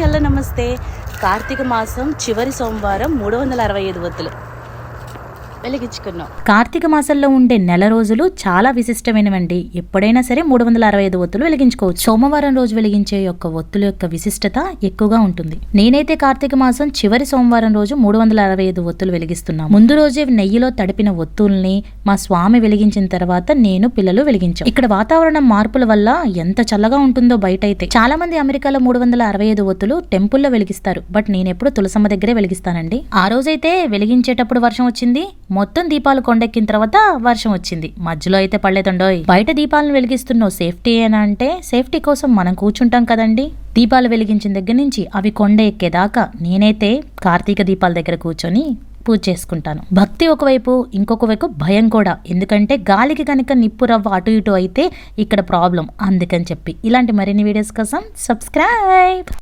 Hi hello నమస్తే. కార్తీక మాసం చివరి సోమవారం మూడు వందల అరవై ఐదు వత్తులు వెలిగించుకున్నాం. కార్తీక మాసంలో ఉండే నెల రోజులు చాలా విశిష్టమైనవండి. ఎప్పుడైనా సరే మూడు వందల అరవై ఐదు ఒత్తులు వెలిగించుకోవచ్చు. సోమవారం రోజు వెలిగించే యొక్క ఒత్తుల యొక్క విశిష్టత ఎక్కువగా ఉంటుంది. నేనైతే కార్తీక మాసం చివరి సోమవారం రోజు మూడు వందల అరవై ఐదు ఒత్తులు వెలిగిస్తున్నాను ముందు రోజే నెయ్యిలో తడిపిన ఒత్తుల్ని మా స్వామి వెలిగించిన తర్వాత నేను పిల్లలు వెలిగించాం. ఇక్కడ వాతావరణం మార్పుల వల్ల ఎంత చల్లగా ఉంటుందో బయట అయితే చాలా మంది అమెరికాలో మూడు వందల అరవై ఐదు ఒత్తులు టెంపుల్లో వెలిగిస్తారు. బట్ నేను ఎప్పుడు తులసమ్మ దగ్గరే వెలిగిస్తానండి. ఆ రోజైతే వెలిగించేటప్పుడు వర్షం వచ్చింది. మొత్తం దీపాలు కొండెక్కిన తర్వాత వర్షం వచ్చింది. మధ్యలో అయితే పడలేదండోయ్. బయట దీపాలను వెలిగిస్తున్నావు. సేఫ్టీ ఏనా అంటే సేఫ్టీ కోసం మనం కూర్చుంటాం కదండి. దీపాలు వెలిగించిన దగ్గర నుంచి అవి కొండ ఎక్కేదాకా నేనైతే కార్తీక దీపాల దగ్గర కూర్చొని పూజ చేసుకుంటాను. భక్తి ఒకవైపు ఇంకొక వైపు భయం కూడా. ఎందుకంటే గాలికి కనుక నిప్పు రవ్వ అటు ఇటు అయితే ఇక్కడ ప్రాబ్లం. అందుకని చెప్పి ఇలాంటి మరిన్ని వీడియోస్ కోసం సబ్స్క్రైబ్!